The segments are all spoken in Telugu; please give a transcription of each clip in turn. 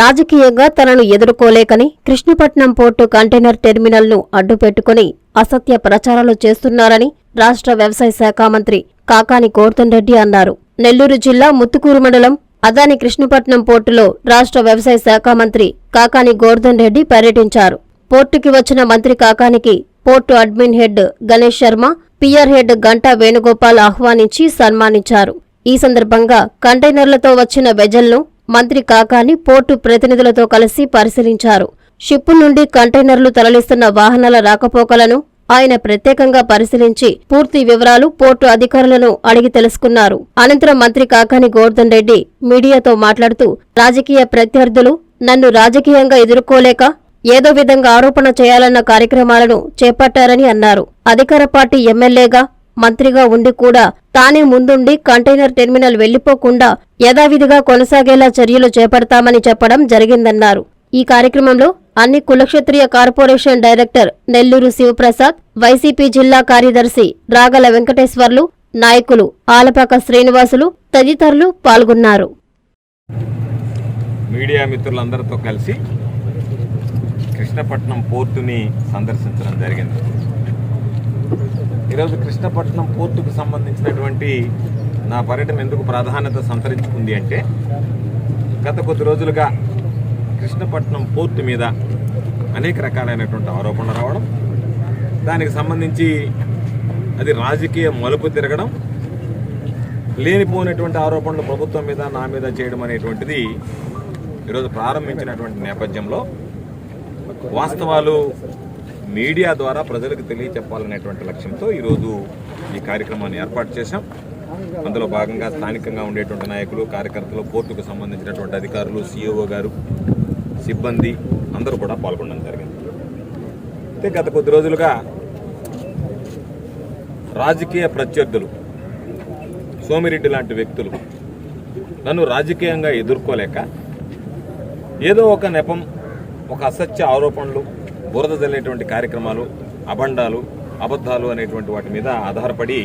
రాజకీయంగా తనను ఎదుర్కోలేకని కృష్ణపట్నం పోర్టు కంటైనర్ టెర్మినల్ను అడ్డుపెట్టుకుని అసత్య ప్రచారాలు చేస్తున్నారని రాష్ట్ర వ్యవసాయ శాఖ మంత్రి కాకాని గోర్ధన్ రెడ్డి అన్నారు. నెల్లూరు జిల్లా ముత్తుకూరు మండలం అదాని కృష్ణపట్నం పోర్టులో రాష్ట్ర వ్యవసాయ శాఖ మంత్రి కాకాని గోర్ధన్ రెడ్డి పర్యటించారు. పోర్టుకి వచ్చిన మంత్రి కాకానికి port admin head Ganesh Sharma PR head Ganta Venugopal ఆహ్వానించి సన్మానించారు. ఈ సందర్భంగా కంటైనర్లతో వచ్చిన వెజల్ను మంత్రి కాకాని పోర్టు ప్రతినిధులతో కలిసి పరిశీలించారు. షిప్పు నుండి కంటైనర్లు తరలిస్తున్న వాహనాల రాకపోకలను ఆయన ప్రత్యేకంగా పరిశీలించి పూర్తి వివరాలు పోర్టు అధికారులను అడిగి తెలుసుకున్నారు. అనంతరం మంత్రి కాకాని గోర్ధన్ రెడ్డి మీడియాతో మాట్లాడుతూ రాజకీయ ప్రత్యర్థులు నన్ను రాజకీయంగా ఎదుర్కోలేక ఏదో విధంగా ఆరోపణ చేయాలన్న కార్యక్రమాలను చేపట్టారని అన్నారు. అధికార పార్టీ ఎమ్మెల్యేగా మంత్రిగా ఉండి కూడా తానే ముందుండి కంటైనర్ టెర్మినల్ వెళ్ళిపోకుండా యథావిధిగా కొనసాగేలా చర్యలు చేపడతామని చెప్పడం జరిగిందన్నారు. ఈ కార్యక్రమంలో అన్ని Kulakshatriya corporation director Nellore Sivaprasad YCP జిల్లా కార్యదర్శి రాగల వెంకటేశ్వర్లు నాయకులు ఆలపాక శ్రీనివాసులు తదితరులు పాల్గొన్నారు. మీడియా మిత్రులందరితో కలిసి కృష్ణపట్నం పోర్టుని సందర్శించడం జరిగింది. ఈరోజు కృష్ణపట్నం పోర్టుకు సంబంధించినటువంటి నా పర్యటన ఎందుకు ప్రాధాన్యత సంతరించుకుంది అంటే గత కొద్ది రోజులుగా కృష్ణపట్నం పోర్టు మీద అనేక రకాలైనటువంటి ఆరోపణలు రావడం దానికి సంబంధించి అది రాజకీయ మలుపు తిరగడం లేనిపోయినటువంటి ఆరోపణలు ప్రభుత్వం మీద నా మీద చేయడం అనేటువంటిది ఈరోజు ప్రారంభించినటువంటి నేపథ్యంలో వాస్తవాలు మీడియా ద్వారా ప్రజలకు తెలియచెప్పాలనేటువంటి లక్ష్యంతో ఈరోజు ఈ కార్యక్రమాన్ని ఏర్పాటు చేశాం. అందులో భాగంగా స్థానికంగా ఉండేటువంటి నాయకులు కార్యకర్తలు పోర్టుకు సంబంధించినటువంటి అధికారులు సిఇఓ గారు సిబ్బంది అందరూ కూడా పాల్గొనడం జరిగింది. అయితే గత కొద్ది రోజులుగా రాజకీయ ప్రత్యర్థులు సోమిరెడ్డి లాంటి వ్యక్తులు నన్ను రాజకీయంగా ఎదుర్కోలేక ఏదో ఒక నెపం ఒక అసత్య ఆరోపణలు బురద జల్లేటువంటి కార్యక్రమాలు అబండాలు అబద్ధాలు అనేటువంటి వాటి మీద ఆధారపడి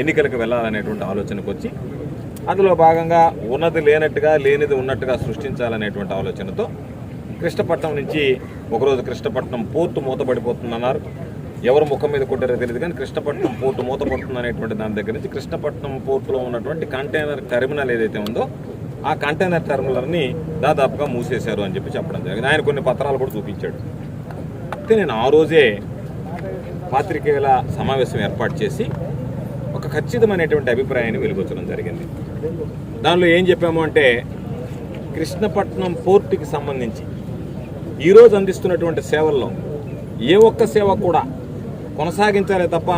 ఎన్నికలకు వెళ్ళాలనేటువంటి ఆలోచనకు వచ్చి అందులో భాగంగా ఉన్నది లేనట్టుగా లేనిది ఉన్నట్టుగా సృష్టించాలనేటువంటి ఆలోచనతో కృష్ణపట్నం నుంచి ఒకరోజు కృష్ణపట్నం పోర్టు మూతపడిపోతుందన్నారు. ఎవరు ముఖం మీద కొట్టారో తెలియదు కానీ కృష్ణపట్నం పోర్టు మూతపడుతుంది అనేటువంటి దాని దగ్గర నుంచి కృష్ణపట్నం పోర్టులో ఉన్నటువంటి కంటైనర్ టెర్మినల్ ఏదైతే ఉందో ఆ కంటైనర్ టెర్మినల్ని దాదాపుగా మూసేశారు అని చెప్పి చెప్పడం జరిగింది. ఆయన కొన్ని పత్రాలు కూడా చూపించాడు. అయితే నేను ఆ రోజే పాత్రికేయుల సమావేశం ఏర్పాటు చేసి ఒక ఖచ్చితమైనటువంటి అభిప్రాయాన్ని వెలుగొచ్చడం జరిగింది. దానిలో ఏం చెప్పాము అంటే కృష్ణపట్నం పోర్టుకి సంబంధించి ఈరోజు అందిస్తున్నటువంటి సేవల్లో ఏ ఒక్క సేవ కూడా కొనసాగించాలే తప్ప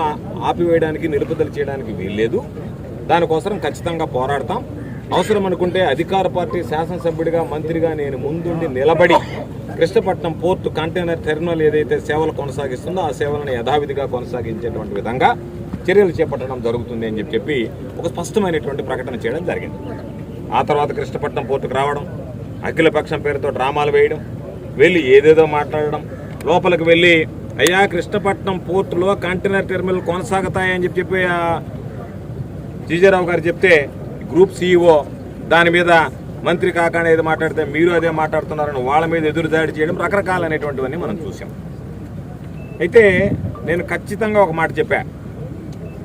ఆపివేయడానికి నిలుపుదల చేయడానికి వీల్లేదు. దానికోసం ఖచ్చితంగా పోరాడతాం. అవసరం అనుకుంటే అధికార పార్టీ శాసనసభ్యుడిగా మంత్రిగా నేను ముందుండి నిలబడి కృష్ణపట్నం పోర్టు కంటైనర్ టెర్మినల్ ఏదైతే సేవలు కొనసాగిస్తుందో ఆ సేవలను యథావిధిగా కొనసాగించేటువంటి విధంగా చర్యలు చేపట్టడం జరుగుతుంది అని చెప్పి ఒక స్పష్టమైనటువంటి ప్రకటన చేయడం జరిగింది. ఆ తర్వాత కృష్ణపట్నం పోర్టుకు రావడం అఖిలపక్షం పేరుతో డ్రామాలు వేయడం వెళ్ళి ఏదేదో మాట్లాడడం లోపలికి వెళ్ళి అయ్యా కృష్ణపట్నం పోర్టులో కంటైనర్ టెర్మినల్ కొనసాగుతాయని చెప్పి చెప్పి జీజారావు గారు చెప్తే గ్రూప్ సీఈఓ దాని మీద మంత్రి కాకాని ఏదో మాట్లాడితే మీరు అదే మాట్లాడుతున్నారని వాళ్ళ మీద ఎదురు దాడి చేయడం రకరకాలైనటువంటివన్నీ మనం చూసాం అయితే నేను ఖచ్చితంగా ఒక మాట చెప్పాను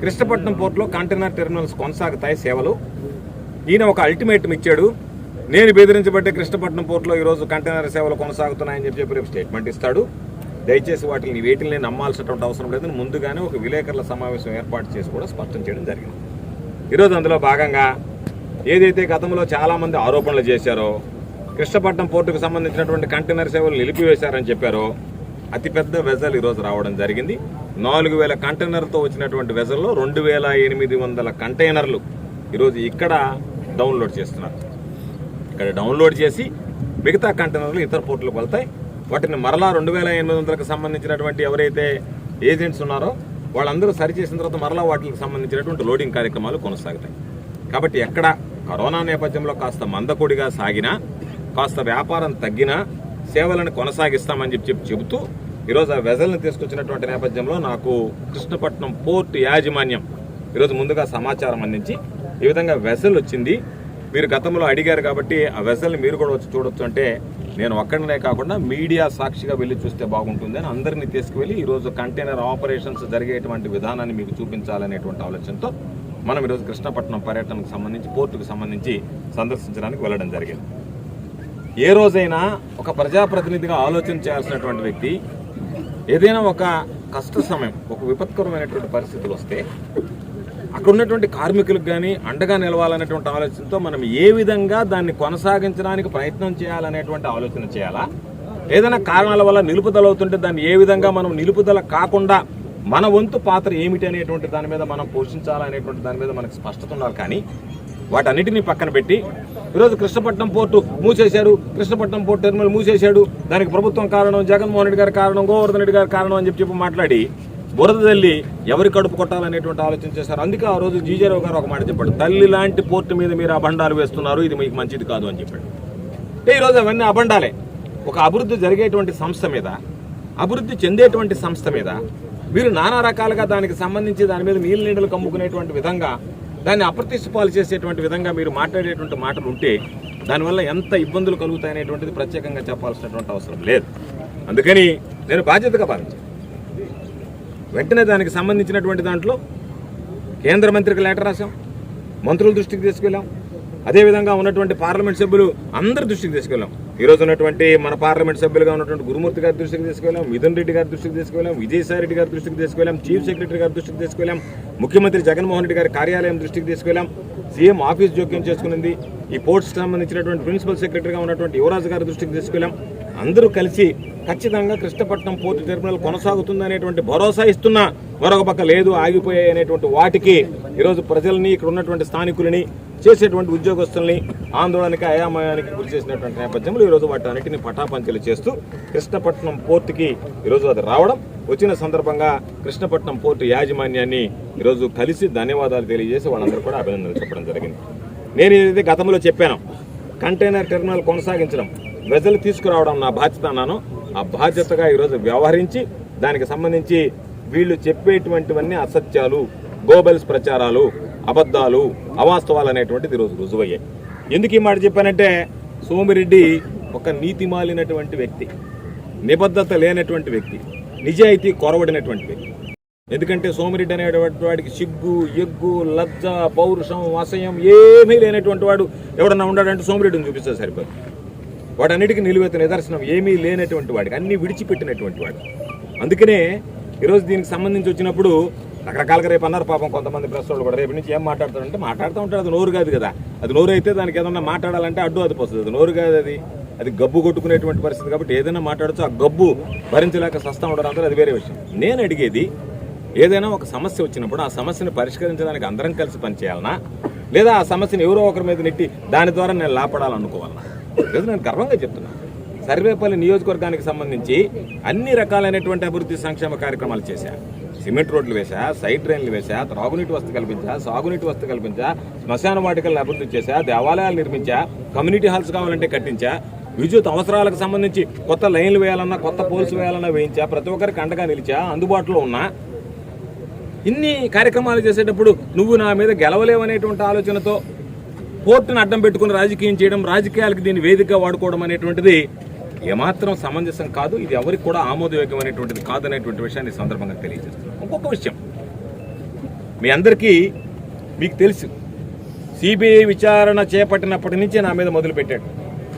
కృష్ణపట్నం పోర్టులో కంటైనర్ టెర్మినల్స్ కొనసాగుతాయి సేవలు. ఈయన ఒక అల్టిమేటం ఇచ్చాడు. నేను బెదిరించబట్టే కృష్ణపట్నం పోర్టులో ఈరోజు కంటైనర్ సేవలు కొనసాగుతున్నాయని చెప్పి చెప్పి స్టేట్మెంట్ ఇస్తాడు. దయచేసి వాటిని వీటిని నమ్మాల్సినటువంటి అవసరం లేదని ముందుగానే ఒక విలేకరుల సమావేశం ఏర్పాటు చేసి కూడా స్పష్టం చేయడం జరిగింది. ఈరోజు అందులో భాగంగా ఏదైతే గతంలో చాలామంది ఆరోపణలు చేశారో కృష్ణపట్నం పోర్టుకు సంబంధించినటువంటి కంటైనర్ సేవలు నిలిపివేశారని చెప్పారో అతిపెద్ద వెజల్ ఈరోజు రావడం జరిగింది. నాలుగు వేల కంటైనర్తో వచ్చినటువంటి వెజల్లో రెండు వేల ఎనిమిది వందల కంటైనర్లు ఈరోజు ఇక్కడ డౌన్లోడ్ చేస్తున్నారు. ఇక్కడ డౌన్లోడ్ చేసి మిగతా కంటైనర్లు ఇతర పోర్టులకు వెళ్తాయి. వాటిని మరలా రెండు వేల ఎనిమిది వందలకు సంబంధించినటువంటి ఎవరైతే ఏజెంట్స్ ఉన్నారో వాళ్ళందరూ సరిచేసిన తర్వాత మరలా వాటికి సంబంధించినటువంటి లోడింగ్ కార్యక్రమాలు కొనసాగుతాయి. కాబట్టి ఎక్కడ కరోనా నేపథ్యంలో కాస్త మందకొడిగా సాగినా కాస్త వ్యాపారం తగ్గినా సేవలను కొనసాగిస్తామని చెప్పి చెప్పి చెబుతూ ఈరోజు ఆ వెజల్ని తీసుకొచ్చినటువంటి నేపథ్యంలో నాకు కృష్ణపట్నం పోర్ట్ యాజమాన్యం ఈరోజు ముందుగా సమాచారం అందించి ఈ విధంగా వెసల్ వచ్చింది. మీరు గతంలో అడిగారు కాబట్టి ఆ వెసల్ని మీరు కూడా వచ్చి చూడొచ్చు అంటే నేను ఒక్కడనే కాకుండా మీడియా సాక్షిగా వెళ్ళి చూస్తే బాగుంటుంది అని అందరినీ తీసుకువెళ్ళి ఈరోజు కంటైనర్ ఆపరేషన్స్ జరిగేటువంటి విధానాన్ని మీకు చూపించాలనేటువంటి ఆలోచనతో మనం ఈరోజు కృష్ణపట్నం పర్యటనకు సంబంధించి పోర్టుకు సంబంధించి సందర్శించడానికి వెళ్ళడం జరిగింది. ఏ రోజైనా ఒక ప్రజాప్రతినిధిగా ఆలోచన చేయాల్సినటువంటి వ్యక్తి ఏదైనా ఒక కష్ట సమయం ఒక విపత్కరమైనటువంటి పరిస్థితులు వస్తే అక్కడ ఉన్నటువంటి కార్మికులకు కానీ అండగా నిలవాలనేటువంటి ఆలోచనతో మనం ఏ విధంగా దాన్ని కొనసాగించడానికి ప్రయత్నం చేయాలనేటువంటి ఆలోచన చేయాలా? ఏదైనా కారణాల వల్ల నిలుపుదల అవుతుంటే దాన్ని ఏ విధంగా మనం నిలుపుదల కాకుండా మన వంతు పాత్ర ఏమిటి అనేటువంటి దాని మీద మనం పోషించాలనేటువంటి దాని మీద మనకు స్పష్టత ఉండాలి. కానీ వాటన్నిటినీ పక్కన పెట్టి ఈరోజు కృష్ణపట్నం పోర్టు మూసేశారు. కృష్ణపట్నం పోర్టు టెర్మినల్ మూసేశాడు. దానికి ప్రభుత్వం కారణం జగన్మోహన్ రెడ్డి గారి కారణం గోవర్ధన్ రెడ్డి గారి కారణం అని చెప్పి చెప్పి మాట్లాడి బురద తల్లి ఎవరి కడుపు కొట్టాలనేటువంటి ఆలోచన చేశారు. అందుకే ఆ రోజు జీజేరావు గారు ఒక మాట చెప్పాడు తల్లి లాంటి పోర్టు మీద మీరు అబండాలు వేస్తున్నారు ఇది మీకు మంచిది కాదు అని చెప్పాడు. అంటే ఈరోజు అవన్నీ అబండాలే ఒక అభివృద్ధి జరిగేటువంటి సంస్థ మీద అభివృద్ధి చెందేటువంటి సంస్థ మీద మీరు నానా రకాలుగా దానికి సంబంధించి దాని మీద నీళ్ళు నీడలు కమ్ముకునేటువంటి విధంగా దాన్ని అప్రతిష్ట పాలు చేసేటువంటి విధంగా మీరు మాట్లాడేటువంటి మాటలు ఉంటే దానివల్ల ఎంత ఇబ్బందులు కలుగుతాయనేటువంటిది ప్రత్యేకంగా చెప్పాల్సినటువంటి అవసరం లేదు. అందుకని నేను బాధ్యతగా భావించాను వెంటనే దానికి సంబంధించినటువంటి దాంట్లో కేంద్ర మంత్రికి లేటర్ రాశాం మంత్రుల దృష్టికి తీసుకెళ్ళాం. అదేవిధంగా ఉన్నటువంటి పార్లమెంట్ సభ్యులు అందరి దృష్టికి తీసుకెళ్ళాం. ఈరోజు ఉన్నటువంటి మన పార్లమెంట్ సభ్యులుగా ఉన్నటువంటి గురుమూర్తి గారి దృష్టికి తీసుకెళ్ళాం మిథున్ రెడ్డి గారి దృష్టికి తీసుకెళ్ళాం విజయసాయి రెడ్డి గారి దృష్టికి తీసుకెళ్ళాం చీఫ్ సెక్రటరీ గారి దృష్టికి తీసుకెళ్ళాం ముఖ్యమంత్రి జగన్మోహన్ రెడ్డి గారి కార్యాలయం దృష్టికి తీసుకెళ్ళాం సీఎం ఆఫీస్ జోక్యం చేసుకునింది ఈ పోర్ట్స్ సంబంధించినటువంటి ప్రిన్సిపల్ సెక్రటరీగా ఉన్నటువంటి యువరాజు గారి దృష్టికి తీసుకెళ్ళాం. అందరూ కలిసి ఖచ్చితంగా కృష్ణపట్నం పోర్టు టెర్మినల్ కొనసాగుతుంది అనేటువంటి భరోసా ఇస్తున్నా మరొక పక్క లేదు ఆగిపోయాయి అనేటువంటి వాటికి ఈరోజు ప్రజల్ని ఇక్కడ ఉన్నటువంటి స్థానికులని చేసేటువంటి ఉద్యోగస్తుల్ని ఆందోళనకి అయామయానికి గురి చేసినటువంటి నేపథ్యంలో ఈరోజు వాటి అన్నిటిని పటాపంచలు చేస్తూ కృష్ణపట్నం పోర్టుకి ఈరోజు అది రావడం. వచ్చిన సందర్భంగా కృష్ణపట్నం పోర్టు యాజమాన్యాన్ని ఈరోజు కలిసి ధన్యవాదాలు తెలియజేసి వాళ్ళందరూ కూడా అభినందనలు చెప్పడం జరిగింది. నేను ఏదైతే గతంలో చెప్పాను కంటైనర్ టెర్మినల్ కొనసాగించడం వెజలు తీసుకురావడం నా బాధ్యత అన్నాను ఆ బాధ్యతగా ఈరోజు వ్యవహరించి దానికి సంబంధించి వీళ్ళు చెప్పేటువంటివన్నీ అసత్యాలు గోబెల్స్ ప్రచారాలు అబద్ధాలు అవాస్తవాలు అనేటువంటిది ఈరోజు రుజువయ్యాయి. ఎందుకు ఈ మాట చెప్పానంటే సోమిరెడ్డి ఒక నీతి మాలినటువంటి వ్యక్తి నిబద్ధత లేనటువంటి వ్యక్తి నిజాయితీ కొరవడినటువంటి వ్యక్తి. ఎందుకంటే సోమిరెడ్డి అనేటువంటి వాడికి సిగ్గు ఎగ్గు లజ్జ పౌరుషం అసహ్యం ఏమీ లేనటువంటి వాడు ఎవడన్నా ఉన్నాడంటే సోమిరెడ్డిని చూపిస్తే సరిపోదు. వాటన్నిటికీ నిలువెత్త నిదర్శనం ఏమీ లేనటువంటి వాడికి అన్ని విడిచిపెట్టినటువంటి వాడు. అందుకనే ఈరోజు దీనికి సంబంధించి వచ్చినప్పుడు రకరకాలుగా రేపు అన్నారు పాపం కొంతమంది ప్రెస్ వాళ్ళు కూడా. రేపు నుంచి ఏం మాట్లాడతారంటే మాట్లాడుతూ ఉంటాడు అది నోరు కాదు కదా. అది నోరు అయితే దానికి ఏదన్నా మాట్లాడాలంటే అడ్డు అది పోతుంది అది నోరు కాదు అది. అది గబ్బు కొట్టుకునేటువంటి పరిస్థితి కాబట్టి ఏదైనా మాట్లాడచ్చు. ఆ గబ్బు భరించలేక సస్తా ఉండడం అంటారు అది వేరే విషయం. నేను అడిగేది ఏదైనా ఒక సమస్య వచ్చినప్పుడు ఆ సమస్యను పరిష్కరించడానికి అందరం కలిసి పనిచేయాలనా? లేదా ఆ సమస్యను ఎవరో ఒకరి మీద నెట్టి దాని ద్వారా నేను లాపడాలనుకోవాలన్నా లేదు నేను గర్వంగా చెప్తున్నాను సర్వేపల్లి నియోజకవర్గానికి సంబంధించి అన్ని రకాలైనటువంటి అభివృద్ధి సంక్షేమ కార్యక్రమాలు చేశా. సిమెంట్ రోడ్లు వేశా సైడ్ డ్రైన్లు వేశా త్రాగునీటి వసతి కల్పించా సాగునీటి వసతి కల్పించా శ్మశాన వాటికలను అభివృద్ధి చేశా దేవాలయాలు నిర్మించా కమ్యూనిటీ హాల్స్ కావాలంటే కట్టించా విద్యుత్ అవసరాలకు సంబంధించి కొత్త లైన్లు వేయాలన్నా కొత్త పోల్స్ వేయాలన్నా వేయించా ప్రతి ఒక్కరికి అండగా నిలిచా అందుబాటులో ఉన్నా. ఇన్ని కార్యక్రమాలు చేసేటప్పుడు నువ్వు నా మీద గెలవలేవనేటువంటి ఆలోచనతో కోర్టును అడ్డం పెట్టుకుని రాజకీయం చేయడం రాజకీయాలకు దీన్ని వేదికగా వాడుకోవడం అనేటువంటిది ఏమాత్రం సమంజసం కాదు ఇది ఎవరికి కూడా ఆమోదయోగ్యమైనటువంటిది కాదనేటువంటి విషయాన్ని సందర్భంగా తెలియజేస్తున్నాను. ఇంకొక విషయం. మీ అందరికీ మీకు తెలుసు సిబిఐ విచారణ చేపట్టినప్పటి నుంచి నా మీద మొదలుపెట్టాడు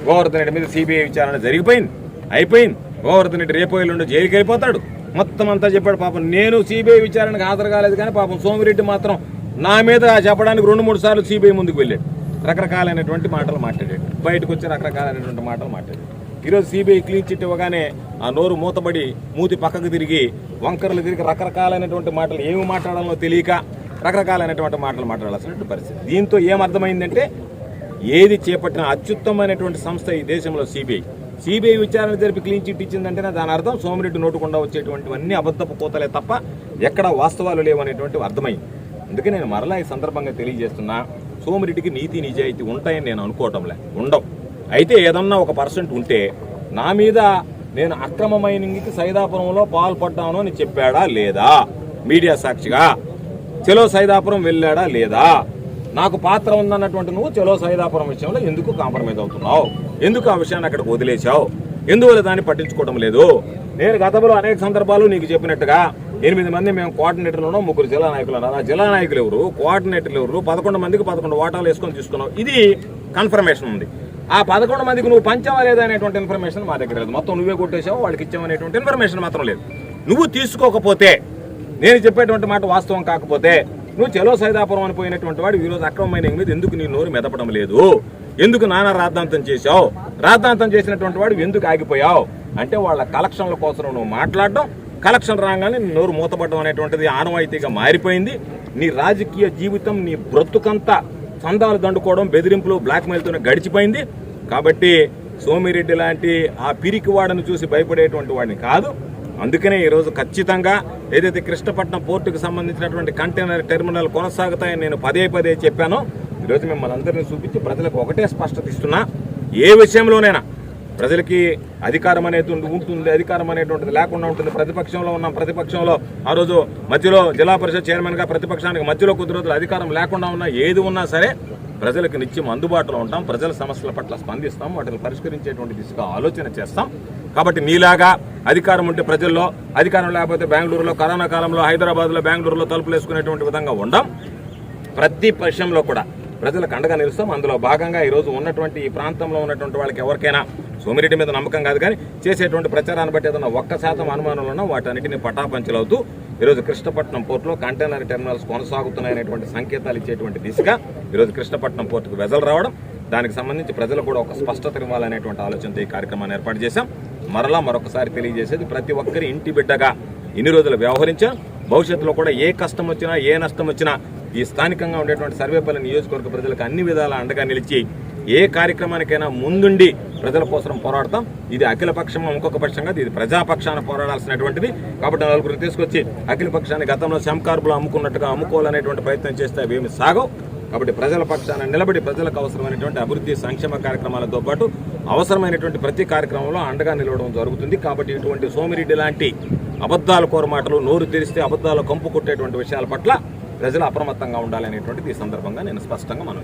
గోవర్ధన్ రెడ్డి మీద సిబిఐ విచారణ జరిగిపోయింది అయిపోయింది. గోవర్ధన్ రెడ్డి రేపు ఎల్లుండి జైలుకి వెళ్ళిపోతాడు. మొత్తం అంతా చెప్పాడు పాపం. నేను సిబిఐ విచారణకు హాజరు కాలేదు కానీ పాపం సోమిరెడ్డి మాత్రం నా మీద చెప్పడానికి రెండు మూడు సార్లు సిబిఐ ముందుకు వెళ్ళాడు. రకరకాలైనటువంటి మాటలు మాట్లాడాడు. బయటకు వచ్చి రకరకాలైనటువంటి మాటలు మాట్లాడాడు. ఈరోజు సిబిఐ క్లీన్ చిట్ ఇవ్వగానే ఆ నోరు మూతబడి మూతి పక్కకు తిరిగి వంకరలు తిరిగి రకరకాలైనటువంటి మాటలు ఏమి మాట్లాడాలో తెలియక రకరకాలైనటువంటి మాటలు మాట్లాడాల్సినటువంటి పరిస్థితి. దీంతో ఏమర్థమైందంటే ఏది చేపట్టిన అత్యుత్తమైనటువంటి సంస్థ ఈ దేశంలో సిబిఐ. సిబిఐ విచారణ జరిపి క్లీన్ చిట్ ఇచ్చిందంటేనే దాని అర్థం సోమిరెడ్డి నోటుకుండా వచ్చేటువంటివన్నీ అబద్ధపు కోతలే తప్ప ఎక్కడ వాస్తవాలు లేవనేటువంటివి అర్థమైంది. అందుకే నేను మరలా ఈ సందర్భంగా తెలియజేస్తున్నా సోమిరెడ్డికి నీతి నిజాయితీ ఉంటాయని నేను అనుకోవటంలే. ఉండవు. అయితే ఏదన్నా ఒక పర్సెంట్ ఉంటే నా మీద నేను అక్రమ మైనింగ్కి సైదాపురంలో పాల్పడ్డాను అని చెప్పాడా లేదా? మీడియా సాక్షిగా చెలో సైదాపురం వెళ్ళాడా లేదా? నాకు పాత్ర ఉందన్నటువంటి నువ్వు చెలో సైదాపురం విషయంలో ఎందుకు కాంప్రమైజ్ అవుతున్నావు? ఎందుకు ఆ విషయాన్ని అక్కడికి వదిలేశావు? ఎందువల్ల దాన్ని పట్టించుకోవడం లేదు? నేను గతంలో అనేక సందర్భాలు నీకు చెప్పినట్టుగా ఎనిమిది మంది మేము కోఆర్డినేటర్లు ఉన్నాం ముగ్గురు జిల్లా నాయకులు ఉన్నారు ఆ జిల్లా నాయకులు ఎవరు? కోఆర్డినేటర్లు ఎవరు? పదకొండు మందికి పదకొండు ఓటాలు వేసుకొని తీసుకున్నాం ఇది కన్ఫర్మేషన్ ఉంది. ఆ పదకొండు మందికి నువ్వు పంచావా లేదా అనేటువంటి ఇన్ఫర్మేషన్ మా దగ్గర లేదు. మొత్తం నువ్వే కొట్టేసావు వాళ్ళకి ఇచ్చావనేటువంటి ఇన్ఫర్మేషన్ మాత్రం లేదు. నువ్వు తీసుకోకపోతే నేను చెప్పేటువంటి మాట వాస్తవం కాకపోతే నువ్వు చెలో సైదాపురం అని పోయినటువంటి వాడు ఈరోజు అక్రమమైన మీద ఎందుకు నీ నోరు మెదపడం లేదు? ఎందుకు నానా రాద్ధాంతం చేశావు? రాద్ధాంతం చేసినటువంటి వాడు ఎందుకు ఆగిపోయావు? అంటే వాళ్ళ కలెక్షన్ల కోసం నువ్వు మాట్లాడడం కలెక్షన్ రాగానే నోరు మూతపడడం అనేటువంటిది ఆనవాయితీగా మారిపోయింది. నీ రాజకీయ జీవితం నీ బ్రతుకంతా చందాలు దండుకోవడం బెదిరింపులు బ్లాక్మెయిల్తోనే గడిచిపోయింది. కాబట్టి సోమిరెడ్డి లాంటి ఆ పిరికి వాడను చూసి భయపడేటువంటి వాడిని కాదు. అందుకనే ఈరోజు ఖచ్చితంగా ఏదైతే కృష్ణపట్నం పోర్టుకు సంబంధించినటువంటి కంటైనర్ టెర్మినల్ కొనసాగుతాయని నేను పదే పదే చెప్పాను. ఈరోజు మిమ్మల్ని అందరినీ చూపించి ప్రజలకు ఒకటే స్పష్టత ఇస్తున్నా. ఏ విషయంలోనైనా ప్రజలకి అధికారం అనేది ఉంటుంది అధికారం అనేటువంటిది లేకుండా ఉంటుంది. ప్రతిపక్షంలో ఉన్నాం ప్రతిపక్షంలో ఆ రోజు మధ్యలో జిల్లా పరిషత్ చైర్మన్గా ప్రతిపక్షానికి మధ్యలో కొద్ది రోజులు అధికారం లేకుండా ఉన్నా ఏది ఉన్నా సరే ప్రజలకు నిత్యం అందుబాటులో ఉంటాం ప్రజల సమస్యల పట్ల స్పందిస్తాం వాటిని పరిష్కరించేటువంటి దిశగా ఆలోచన చేస్తాం. కాబట్టి నీలాగా అధికారం ఉంటే ప్రజల్లో అధికారం లేకపోతే బెంగళూరులో కరోనా కాలంలో హైదరాబాద్లో బెంగళూరులో తలుపులు వేసుకునేటువంటి విధంగా ఉండం. ప్రతి పక్షంలో కూడా ప్రజలకు అండగా నిలుస్తాం. అందులో భాగంగా ఈరోజు ఉన్నటువంటి ఈ ప్రాంతంలో ఉన్నటువంటి వాళ్ళకి ఎవరికైనా సోమిరెడ్డి మీద నమ్మకం కాదు కానీ చేసేటువంటి ప్రచారాన్ని బట్టి ఏదైనా ఒక్క శాతం అనుమానాలు ఉన్నా వాటన్నిటిని పటాపంచలవుతూ ఈరోజు కృష్ణపట్నం పోర్టులో కంటైనర్ టెర్మినల్స్ కొనసాగుతున్నాయనేటువంటి సంకేతాలు ఇచ్చేటువంటి దిశగా ఈరోజు కృష్ణపట్నం పోర్టుకు వెజలు రావడం దానికి సంబంధించి ప్రజలు కూడా ఒక స్పష్టత ఇవ్వాలనేటువంటి ఆలోచనతో ఈ కార్యక్రమాన్ని ఏర్పాటు చేశాం. మరలా మరొకసారి తెలియజేసేది ప్రతి ఒక్కరి ఇంటి బిడ్డగా ఇన్ని రోజులు వ్యవహరించాం భవిష్యత్తులో కూడా ఏ కష్టం వచ్చినా ఏ నష్టం వచ్చినా ఈ స్థానికంగా ఉండేటువంటి సర్వేపల్లి నియోజకవర్గ ప్రజలకు అన్ని విధాల అండగా నిలిచి ఏ కార్యక్రమానికైనా ముందుండి ప్రజల కోసం పోరాడతాం. ఇది అఖిల పక్షం ఇంకొక పక్షంగా ఇది ప్రజాపక్షాన పోరాడాల్సినటువంటిది. కాబట్టి నలుగురు తీసుకొచ్చి అఖిల పక్షాన్ని గతంలో శంకార్బులు అమ్ముకున్నట్టుగా అమ్ముకోవాలనేటువంటి ప్రయత్నం చేస్తే అవేమి సాగవు. కాబట్టి ప్రజల పక్షాన నిలబడి ప్రజలకు అవసరమైనటువంటి అభివృద్ధి సంక్షేమ కార్యక్రమాలతో పాటు అవసరమైనటువంటి ప్రతి కార్యక్రమంలో అండగా నిలవడం జరుగుతుంది. కాబట్టి ఇటువంటి సోమిరెడ్డి లాంటి అబద్ధాల కోర మాటలు నోరు తెరిస్తే అబద్ధాలు కంపు కొట్టేటువంటి విషయాల పట్ల ప్రజలు అప్రమత్తంగా ఉండాలనేటువంటిది ఈ సందర్భంగా నేను స్పష్టంగా మనం